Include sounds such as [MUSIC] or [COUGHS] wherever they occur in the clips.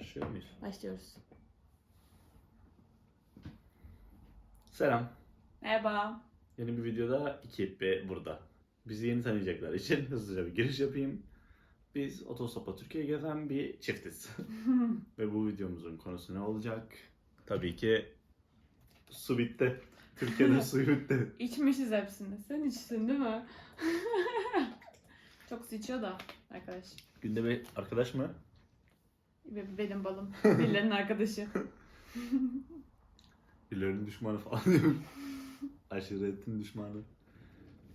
Başlıyor muyuz? Başlıyoruz. Selam. Merhaba. Yeni bir videoda iki ve burada. Bizi yeni tanıyacaklar için hızlıca bir giriş yapayım. Biz Otostop'a Türkiye gezen bir çiftiz. [LAUGHS] ve bu videomuzun konusu ne olacak? Tabii ki su bitti. Türkiye'de [LAUGHS] suyu bitti. İçmişiz hepsini. Sen içsin değil mi? [LAUGHS] Çok su içiyor da arkadaş. Günde bir arkadaş mı? Ve benim balım. Birilerinin arkadaşı. [LAUGHS] Birilerinin düşmanı falan diyor. Aşiretin düşmanı.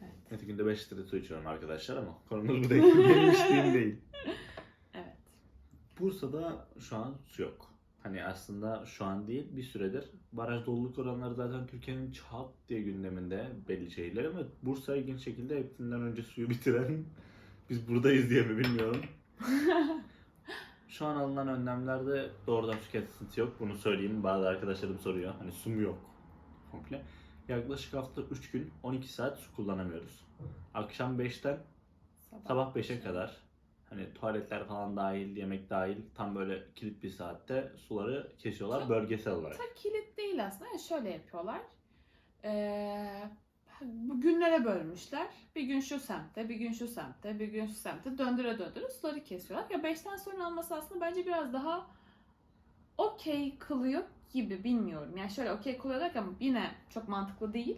Evet. Evet günde 5 litre su içiyorum arkadaşlar ama konumuz bu değil. [LAUGHS] Benim içtiğim değil. Evet. Bursa'da şu an su yok. Hani aslında şu an değil bir süredir. Baraj doluluk oranları zaten Türkiye'nin çat diye gündeminde belli şeyler ama Bursa ilginç şekilde hepsinden önce suyu bitiren biz buradayız diye mi bilmiyorum. [LAUGHS] Şu an alınan önlemlerde doğrudan su kesintisi yok. Bunu söyleyeyim. Bazı arkadaşlarım soruyor. Hani su mu yok? Komple. Yaklaşık hafta 3 gün 12 saat su kullanamıyoruz. Akşam 5'ten Sabah 5'e kadar hani tuvaletler falan dahil, yemek dahil tam böyle kilit bir saatte suları kesiyorlar Çok- bölgesel olarak. Ta kilit değil aslında. Yani şöyle yapıyorlar. Ee, günlere bölmüşler. Bir gün şu semtte, bir gün şu semtte, bir gün şu semtte döndüre döndüre suları kesiyorlar. Ya 5'ten sonra alması aslında bence biraz daha okey kılıyor gibi bilmiyorum. Yani şöyle okey kılıyor derken yine çok mantıklı değil.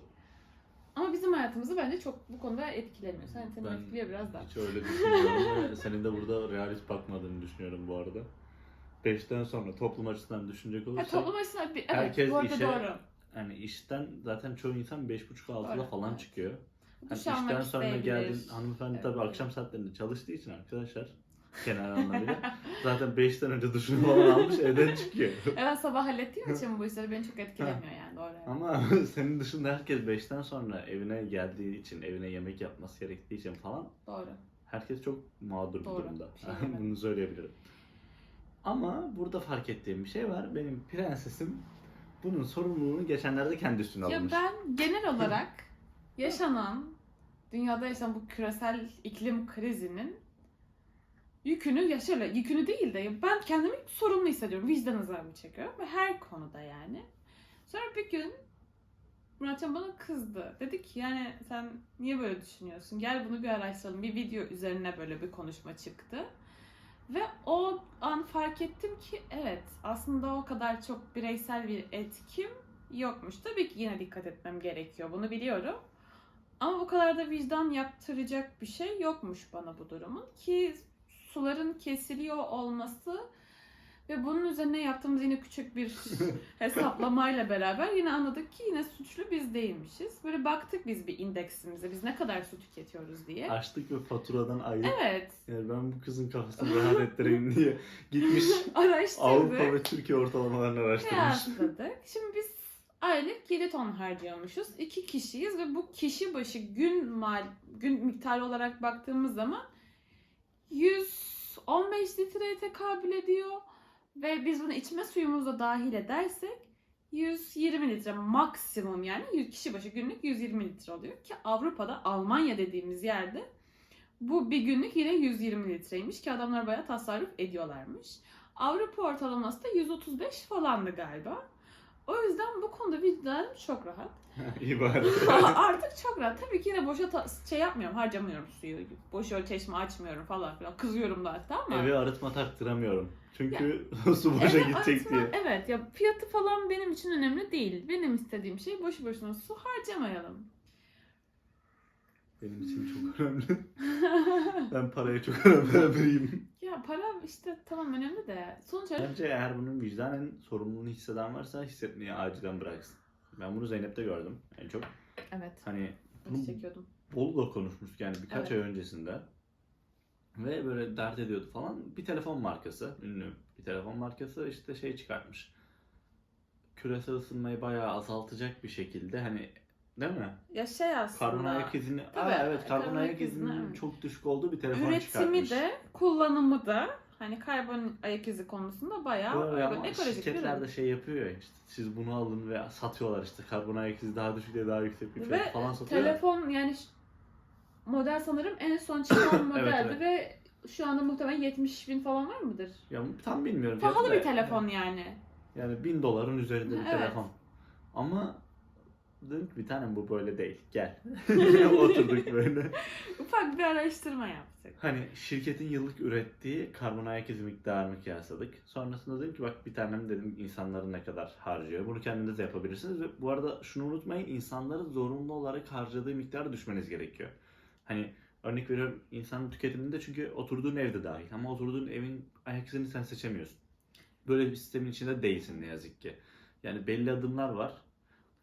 Ama bizim hayatımızı bence çok bu konuda etkilemiyor. Sen seni Ben etkiliyor biraz da. Hiç öyle düşünmüyorum senin de burada realist bakmadığını düşünüyorum bu arada. 5'ten sonra toplum açısından düşünecek Ha, olursak toplum açısından bir, evet herkes bu arada işe- doğru. Hani işten zaten çoğu insan 5.30-6'da Doğru, falan çıkıyor. Hani Duş almak işten sonra isteyebilir. geldin hanımefendi Evet, tabii akşam saatlerinde çalıştığı için arkadaşlar genel [LAUGHS] anlamıyla zaten 5'ten önce duşunu falan almış evden çıkıyor. [LAUGHS] Evet sabah hallettiğim [LAUGHS] için bu işleri beni çok etkilemiyor yani doğru. evet. Ama senin dışında herkes 5'ten sonra evine geldiği için, evine yemek yapması gerektiği için falan Doğru. herkes çok mağdur bir Doğru, durumda. bir şey demedim. Bunu söyleyebilirim. Ama burada fark ettiğim bir şey var. Benim prensesim bunun sorumluluğunu geçenlerde kendi üstüne Ya almış. ben genel [LAUGHS] olarak yaşanan, dünyada yaşanan bu küresel iklim krizinin yükünü, ya şöyle yükünü değil de ben kendimi sorumlu hissediyorum. Vicdan azabı çekiyorum ve her konuda yani. Sonra bir gün Muratcan bana kızdı. Dedi ki yani sen niye böyle düşünüyorsun? Gel bunu bir araştıralım. Bir video üzerine böyle bir konuşma çıktı. Ve o an fark ettim ki evet aslında o kadar çok bireysel bir etkim yokmuş. Tabii ki yine dikkat etmem gerekiyor. Bunu biliyorum. Ama bu kadar da vicdan yaptıracak bir şey yokmuş bana bu durumun. Ki suların kesiliyor olması ve bunun üzerine yaptığımız yine küçük bir [LAUGHS] hesaplamayla beraber yine anladık ki yine suçlu biz değilmişiz. Böyle baktık biz bir indeksimize biz ne kadar su tüketiyoruz diye. Açtık ve faturadan ayıp. Evet. Yani ben bu kızın kafasını rahat ettireyim [LAUGHS] diye gitmiş Araştırdık. Avrupa ve Türkiye ortalamalarını araştırmış. Kıyasladık. Şimdi biz aylık 7 ton harcıyormuşuz. İki kişiyiz ve bu kişi başı gün mal gün miktarı olarak baktığımız zaman 115 litreye tekabül ediyor. Ve biz bunu içme suyumuza dahil edersek 120 litre maksimum yani yüz- kişi başı günlük 120 litre oluyor ki Avrupa'da Almanya dediğimiz yerde bu bir günlük yine 120 litreymiş ki adamlar bayağı tasarruf ediyorlarmış. Avrupa ortalaması da 135 falandı galiba. O yüzden bu konuda vicdanım çok rahat. [LAUGHS] İyi bari. Artık çok rahat. Tabii ki yine boşa şey yapmıyorum, harcamıyorum suyu. Boş öyle çeşme açmıyorum falan filan. Kızıyorum da hatta ama. Eve arıtma taktıramıyorum. Çünkü [LAUGHS] su boşa Evet, gidecek arıtma- diye. Evet ya fiyatı falan benim için önemli değil. Benim istediğim şey boşu boşuna su harcamayalım. Benim için çok [LAUGHS] önemli. Ben paraya çok önem [LAUGHS] vereyim. ya para işte tamam önemli de sonuç olarak Bence eğer bunun vicdanen sorumluluğunu hisseden varsa hissetmeyi acilen bıraksın. Ben bunu Zeynep'te gördüm en çok. evet Hani bunu çekiyordum. Bolu'da konuşmuştuk yani birkaç Evet. ay öncesinde. Ve böyle dert ediyordu falan. Bir telefon markası, ünlü bir telefon markası işte şey çıkartmış. Küresel ısınmayı bayağı azaltacak bir şekilde hani değil mi? Ya şey aslında Karbon ayak izini, Tabii, Aa, evet karbon ayak ayak izini, izinin çok düşük olduğu bir telefon üretimi çıkartmış. de kullanımı da hani karbon ayak izi konusunda bayağı Böyle ama ekolojik bir şirketler de şey yapıyor ya işte siz bunu alın ve satıyorlar işte karbon ayak izi daha düşük diye daha yüksek bir Ve falan satıyorlar. Telefon yani model sanırım en son çıkan [COUGHS] modeldi evet. ve şu anda muhtemelen 70 bin falan var mıdır? Ya tam bilmiyorum. Pahalı bir telefon yani. Yani bin doların üzerinde bir Evet. telefon. Ama dedim ki bir tanem bu böyle değil. Gel. [LAUGHS] [LAUGHS] Oturduk böyle. [LAUGHS] Ufak bir araştırma yaptık. Hani şirketin yıllık ürettiği karbon ayak izi miktarını kıyasladık. Sonrasında dedim ki bak bir tanem dedim insanların ne kadar harcıyor. Bunu kendiniz de yapabilirsiniz. Ve bu arada şunu unutmayın insanların zorunlu olarak harcadığı miktarı düşmeniz gerekiyor. Hani örnek veriyorum insanın tüketiminde çünkü oturduğun evde dahil. Ama oturduğun evin ayak izini sen seçemiyorsun. Böyle bir sistemin içinde değilsin ne yazık ki. Yani belli adımlar var.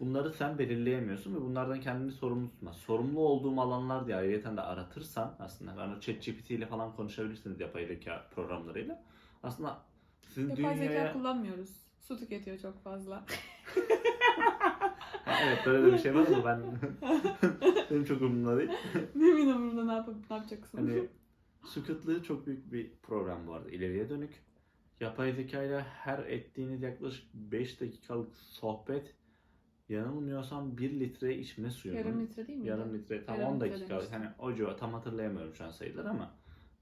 Bunları sen belirleyemiyorsun ve bunlardan kendini sorumlu tutma. Sorumlu olduğum alanlar diye ayrıyeten de aratırsan aslında ben o ChatGPT ile falan konuşabilirsiniz yapay zeka programlarıyla. Aslında sizin Yapay zeka dünyaya... kullanmıyoruz. Su tüketiyor çok fazla. [LAUGHS] Evet böyle de bir şey var ama ben [LAUGHS] benim çok umurumda değil. [LAUGHS] Emin umurumda ne, yapıp, ne yapacaksın? Hani [LAUGHS] su kıtlığı çok büyük bir program bu arada ileriye dönük. Yapay zeka ile her ettiğiniz yaklaşık 5 dakikalık sohbet yanılmıyorsam 1 litre içme suyunun Yarım litre değil mi? yarım litre tam Yarım 10 litre dakika hani o civar tam hatırlayamıyorum şu an sayıları ama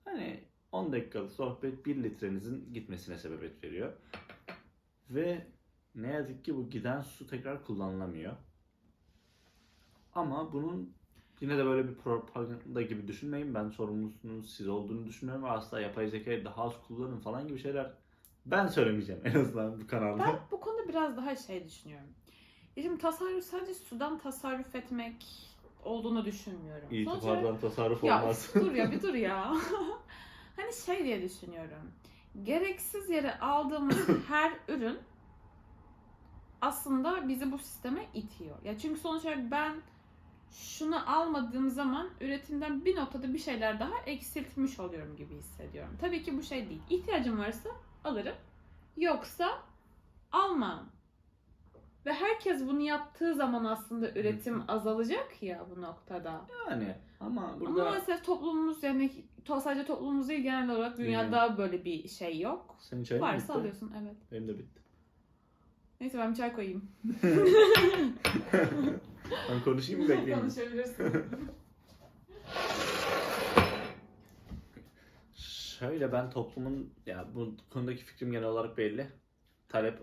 hani 10 dakikalık sohbet 1 litrenizin gitmesine sebebiyet veriyor. Ve ne yazık ki bu giden su tekrar kullanılamıyor. Ama bunun yine de böyle bir propaganda gibi düşünmeyin. Ben sorumlusunun siz olduğunu düşünmüyorum ve asla yapay zekayı daha az kullanın falan gibi şeyler ben söylemeyeceğim en azından bu kanalda. Ben bu konuda biraz daha şey düşünüyorum. Ya Şimdi tasarruf sadece sudan tasarruf etmek olduğunu düşünmüyorum. İtibardan tasarruf Ya olmaz. of, [LAUGHS] dur ya bir dur ya. [LAUGHS] hani şey diye düşünüyorum. Gereksiz yere aldığımız her ürün aslında bizi bu sisteme itiyor. Ya çünkü sonuç olarak ben şunu almadığım zaman üretimden bir noktada bir şeyler daha eksiltmiş oluyorum gibi hissediyorum. Tabii ki bu şey değil. İhtiyacım varsa alırım. Yoksa almam. Ve herkes bunu yaptığı zaman aslında üretim azalacak ya bu noktada. Yani ama Ama burada maalesef toplumumuz yani to- sadece toplumumuz değil genel olarak dünyada böyle bir şey yok. senin çayın Varsa bitti? alıyorsun evet. Benim de bitti. Neyse ben bir çay koyayım. [LAUGHS] Ben konuşayım mı bekleyeyim? mi? Konuşabilirsin. Şöyle ben toplumun ya bu konudaki fikrim genel olarak belli. Talep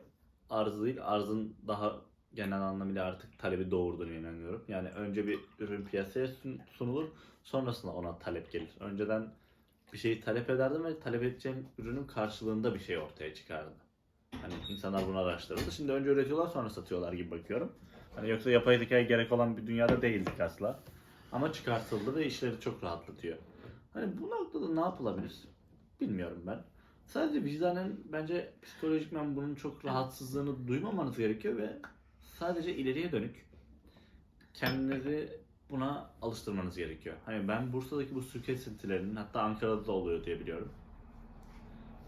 arzı değil, arzın daha genel anlamıyla artık talebi doğurduğunu inanıyorum. Yani önce bir ürün piyasaya sun- sunulur, sonrasında ona talep gelir. Önceden bir şeyi talep ederdim ve talep edeceğim ürünün karşılığında bir şey ortaya çıkardı. Hani insanlar bunu araştırırdı. Şimdi önce üretiyorlar sonra satıyorlar gibi bakıyorum. Hani yoksa yapay zekaya gerek olan bir dünyada değildik asla. Ama çıkartıldı ve işleri çok rahatlatıyor. Hani bu noktada ne yapılabilir? Bilmiyorum ben. Sadece vicdanen bence psikolojikmen bunun çok rahatsızlığını duymamanız gerekiyor ve sadece ileriye dönük kendinizi buna alıştırmanız gerekiyor. Hani ben Bursa'daki bu su kesintilerinin hatta Ankara'da da oluyor diye biliyorum.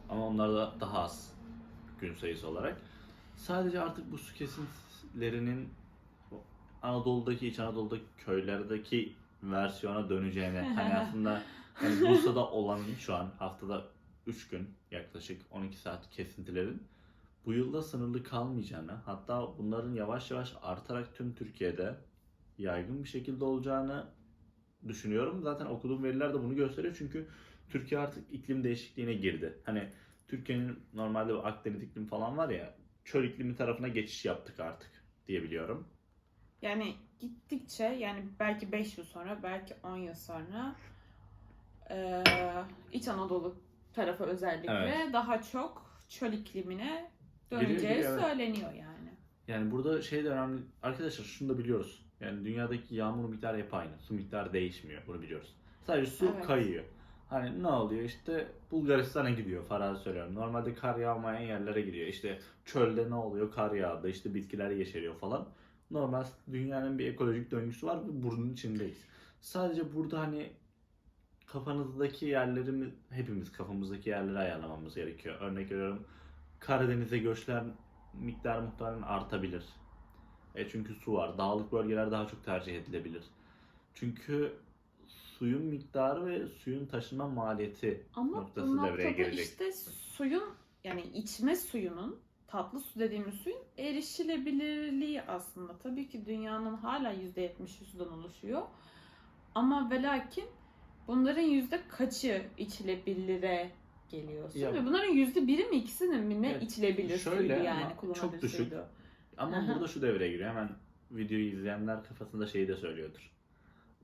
Ama onlarda daha az gün sayısı olarak. Sadece artık bu su kesintilerinin Anadolu'daki, İç Anadolu'daki köylerdeki versiyona döneceğine [LAUGHS] hani aslında yani Bursa'da olan şu an haftada 3 gün yaklaşık 12 saat kesintilerin bu yılda sınırlı kalmayacağını hatta bunların yavaş yavaş artarak tüm Türkiye'de yaygın bir şekilde olacağını düşünüyorum. Zaten okuduğum veriler de bunu gösteriyor çünkü Türkiye artık iklim değişikliğine girdi. Hani Türkiye'nin normalde Akdeniz iklim falan var ya çöl iklimi tarafına geçiş yaptık artık diyebiliyorum. Yani gittikçe yani belki 5 yıl sonra belki 10 yıl sonra eee İç Anadolu tarafı özellikle Evet. daha çok çöl iklimine Giriyor, döneceği giriyor, evet. söyleniyor yani. Yani burada şey de önemli. Arkadaşlar şunu da biliyoruz. Yani dünyadaki yağmur miktarı hep aynı. Su miktarı değişmiyor. Bunu biliyoruz. Sadece su Evet. kayıyor. Hani ne oluyor işte Bulgaristan'a gidiyor farazi söylüyorum. Normalde kar yağmayan yerlere gidiyor. İşte çölde ne oluyor? Kar yağdı. işte bitkiler yeşeriyor falan. Normal dünyanın bir ekolojik döngüsü var ve bunun içindeyiz. Sadece burada hani kafanızdaki yerleri mi- hepimiz kafamızdaki yerleri ayarlamamız gerekiyor. Örnek veriyorum Karadeniz'e göçler miktarı muhtemelen artabilir. E çünkü su var. Dağlık bölgeler daha çok tercih edilebilir. Çünkü suyun miktarı ve suyun taşınma maliyeti Ama noktası bu devreye noktada girecek. işte suyun yani içme suyunun tatlı su dediğimiz suyun erişilebilirliği aslında. Tabii ki dünyanın hala %70'i sudan oluşuyor. Ama ve lakin bunların yüzde kaçı içilebilire geliyor? Ya- Ve bunların yüzde biri mi ikisinin mi ne Evet, içilebilir şöyle suydu ama yani çok kullanılabilir düşük. suydu? Ama Aha. burada şu devreye giriyor. Hemen videoyu izleyenler kafasında şeyi de söylüyordur.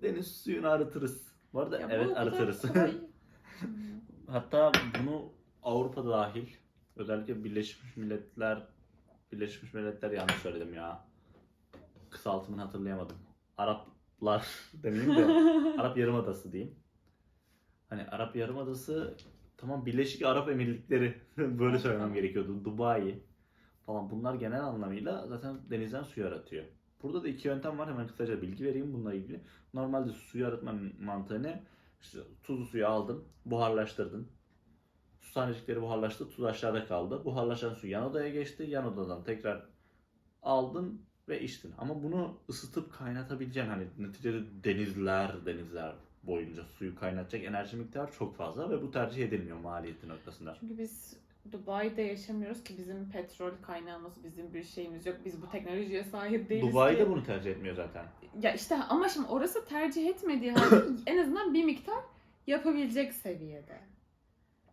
Deniz suyunu arıtırız. Bu arada Ya bu o evet kadar arıtırız. kolay. [LAUGHS] Hatta bunu Avrupa dahil özellikle Birleşmiş Milletler Birleşmiş Milletler yanlış söyledim ya. Kısaltımını hatırlayamadım. Araplar [LAUGHS] demeyeyim de [LAUGHS] Arap Yarımadası diyeyim. Hani Arap Yarımadası tamam Birleşik Arap Emirlikleri böyle söylemem gerekiyordu. Dubai falan bunlar genel anlamıyla zaten denizden suyu aratıyor. Burada da iki yöntem var. Hemen kısaca bilgi vereyim bununla ilgili. Normalde suyu arıtma mantığı ne? İşte tuzlu suyu aldın, buharlaştırdın. Su tanecikleri buharlaştı, tuz aşağıda kaldı. Buharlaşan su yan odaya geçti. Yan odadan tekrar aldın ve içtin. Ama bunu ısıtıp kaynatabileceğin hani neticede denizler denizler boyunca suyu kaynatacak enerji miktarı çok fazla ve bu tercih edilmiyor maliyeti noktasında. Çünkü biz Dubai'de yaşamıyoruz ki bizim petrol kaynağımız, bizim bir şeyimiz yok. Biz bu teknolojiye sahip değiliz Dubai de ki. bunu tercih etmiyor zaten. Ya işte ama şimdi orası tercih etmediği halde [COUGHS] en azından bir miktar yapabilecek seviyede.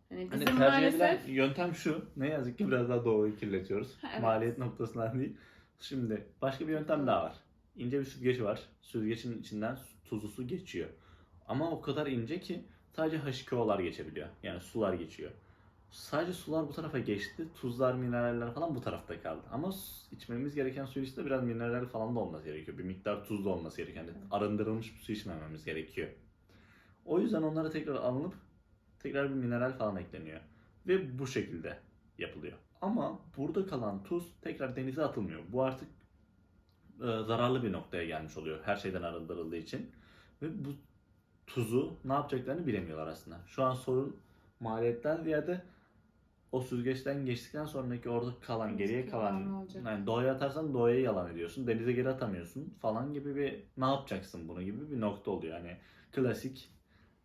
Hani Hani bizim tercih edilen maalesef yöntem şu. Ne yazık ki biraz daha doğayı kirletiyoruz. Evet. Maliyet noktasından değil. Şimdi başka bir yöntem daha var. İnce bir süzgeç var. Süzgecin içinden tuzlu su geçiyor. Ama o kadar ince ki sadece H2O'lar geçebiliyor. Yani sular geçiyor. Sadece sular bu tarafa geçti. Tuzlar, mineraller falan bu tarafta kaldı. Ama içmemiz gereken suyun içinde biraz mineral falan da olması gerekiyor. Bir miktar tuz da olması gerekiyor. Yani arındırılmış bir su içmememiz gerekiyor. O yüzden onlara tekrar alınıp tekrar bir mineral falan ekleniyor. Ve bu şekilde yapılıyor. Ama burada kalan tuz tekrar denize atılmıyor. Bu artık e, zararlı bir noktaya gelmiş oluyor her şeyden arındırıldığı için. Ve bu tuzu ne yapacaklarını bilemiyorlar aslında. Şu an sorun maliyetten ziyade o süzgeçten geçtikten sonraki orada kalan, geriye Yalan kalan yani doğaya atarsan doğaya yalan ediyorsun. Denize geri atamıyorsun falan gibi bir ne yapacaksın bunu gibi bir nokta oluyor. Yani klasik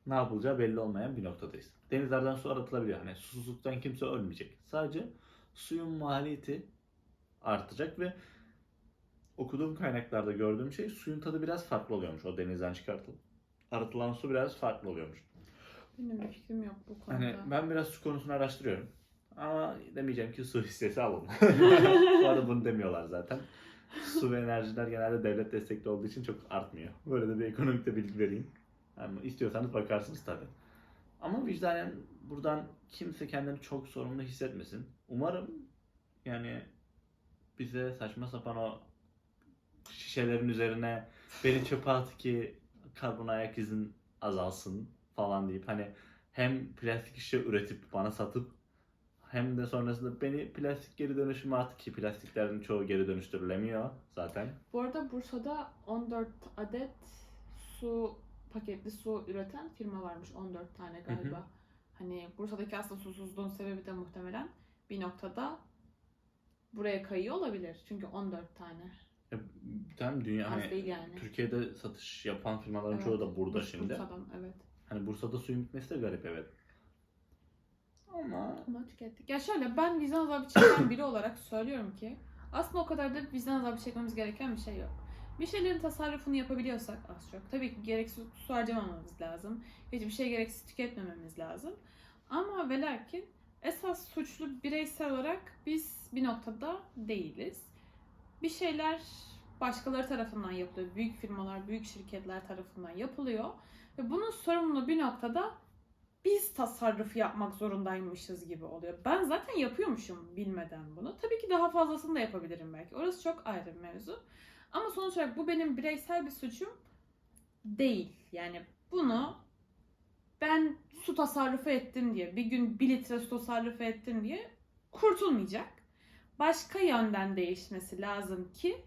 ne yapılacağı belli olmayan bir noktadayız. Denizlerden su aratılabiliyor. Hani susuzluktan kimse ölmeyecek. Sadece suyun maliyeti artacak ve okuduğum kaynaklarda gördüğüm şey suyun tadı biraz farklı oluyormuş o denizden çıkartılan. Aratılan su biraz farklı oluyormuş. benim bir fikrim yok bu konuda. Hani ben biraz su konusunu araştırıyorum. Ama demeyeceğim ki su [LAUGHS] hissesi alın. [LAUGHS] Bu arada bunu demiyorlar zaten. Su ve enerjiler genelde devlet destekli olduğu için çok artmıyor. Böyle de bir ekonomik de bilgi vereyim. Yani istiyorsanız bakarsınız tabii. Ama vicdanen buradan kimse kendini çok sorumlu hissetmesin. Umarım yani bize saçma sapan o şişelerin üzerine beni çöpe at ki karbon ayak izin azalsın falan deyip hani hem plastik şişe üretip bana satıp hem de sonrasında beni plastik geri dönüşüme at ki plastiklerin çoğu geri dönüştürülemiyor zaten. Bu arada Bursa'da 14 adet su paketli su üreten firma varmış 14 tane galiba. Hani Bursa'daki aslında susuzluğun sebebi de muhtemelen bir noktada buraya kayıyor olabilir. Çünkü 14 tane. Ya, Tam dünya Az hani yani. Türkiye'de satış yapan firmaların Evet. çoğu da burada şimdi. Bursa'dan evet. Hani Bursa'da suyun bitmesi de garip evet. Ama Ama tükettik. Ya şöyle ben vicdan azabı çeken biri olarak söylüyorum ki aslında o kadar da vicdan azabı çekmemiz gereken bir şey yok. Bir şeylerin tasarrufunu yapabiliyorsak az çok. Tabii ki gereksiz su harcamamamız lazım. Hiçbir şey gereksiz tüketmememiz lazım. Ama ve esas suçlu bireysel olarak biz bir noktada değiliz. Bir şeyler başkaları tarafından yapılıyor. Büyük firmalar, büyük şirketler tarafından yapılıyor. Ve bunun sorumluluğu bir noktada biz tasarruf yapmak zorundaymışız gibi oluyor. Ben zaten yapıyormuşum bilmeden bunu. Tabii ki daha fazlasını da yapabilirim belki. Orası çok ayrı bir mevzu. Ama sonuç olarak bu benim bireysel bir suçum değil. Yani bunu ben su tasarrufu ettim diye, bir gün bir litre su tasarrufu ettim diye kurtulmayacak. Başka yönden değişmesi lazım ki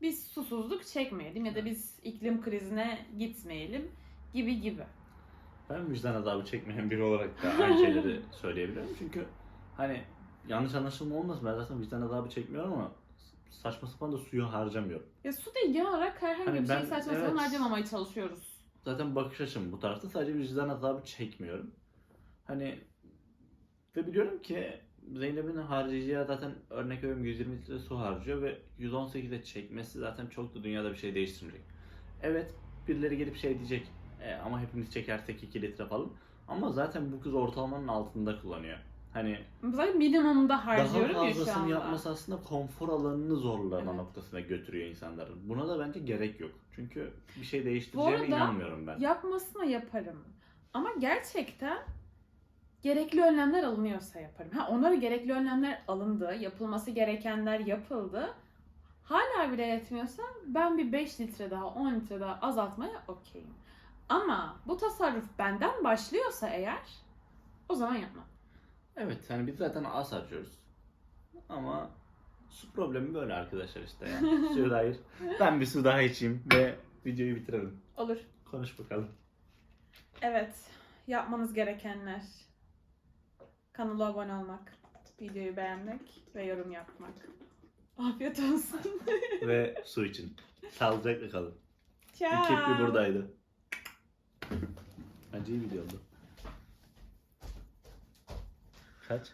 biz susuzluk çekmeyelim ya da biz iklim krizine gitmeyelim gibi gibi. Ben vicdan azabı çekmeyen biri olarak da aynı şeyleri [LAUGHS] söyleyebilirim. Çünkü hani yanlış anlaşılma olmasın ben zaten vicdan azabı çekmiyorum ama saçma sapan da suyu harcamıyorum. Ya su değil genel olarak herhangi Hani bir ben- şey saçma sapan evet. harcamamaya çalışıyoruz. Zaten bakış açım bu tarafta. Sadece vicdan azabı çekmiyorum. Hani ve biliyorum ki Zeynep'in harcayacağı zaten örnek veriyorum 120 litre su harcıyor ve 118'e çekmesi zaten çok da dünyada bir şey değiştirmeyecek. Evet birileri gelip şey diyecek. E, ama hepimiz çekersek 2 litre falan. Ama zaten bu kız ortalamanın altında kullanıyor. Hani Zaten minimumda daha harcıyorum ya şu fazlasını anda. yapması aslında konfor alanını zorlama Evet. noktasına götürüyor insanların. Buna da bence gerek yok. Çünkü bir şey değiştireceğine arada inanmıyorum ben. Yapmasına yaparım. Ama gerçekten gerekli önlemler alınıyorsa yaparım. Ha onlara gerekli önlemler alındı, yapılması gerekenler yapıldı. Hala bile yetmiyorsa ben bir 5 litre daha, 10 litre daha azaltmaya okeyim. Ama bu tasarruf benden başlıyorsa eğer o zaman yapmam. Evet hani biz zaten az harcıyoruz. Ama su problemi böyle arkadaşlar işte ya. [LAUGHS] Suya dair. Ben bir su daha içeyim ve videoyu bitirelim. Olur. Konuş bakalım. Evet. Yapmanız gerekenler. Kanala abone olmak, videoyu beğenmek ve yorum yapmak. Afiyet olsun. ve su için. Sağlıcakla kalın. Ciao. Bir kepli buradaydı. Bence iyi video oldu. Kaç?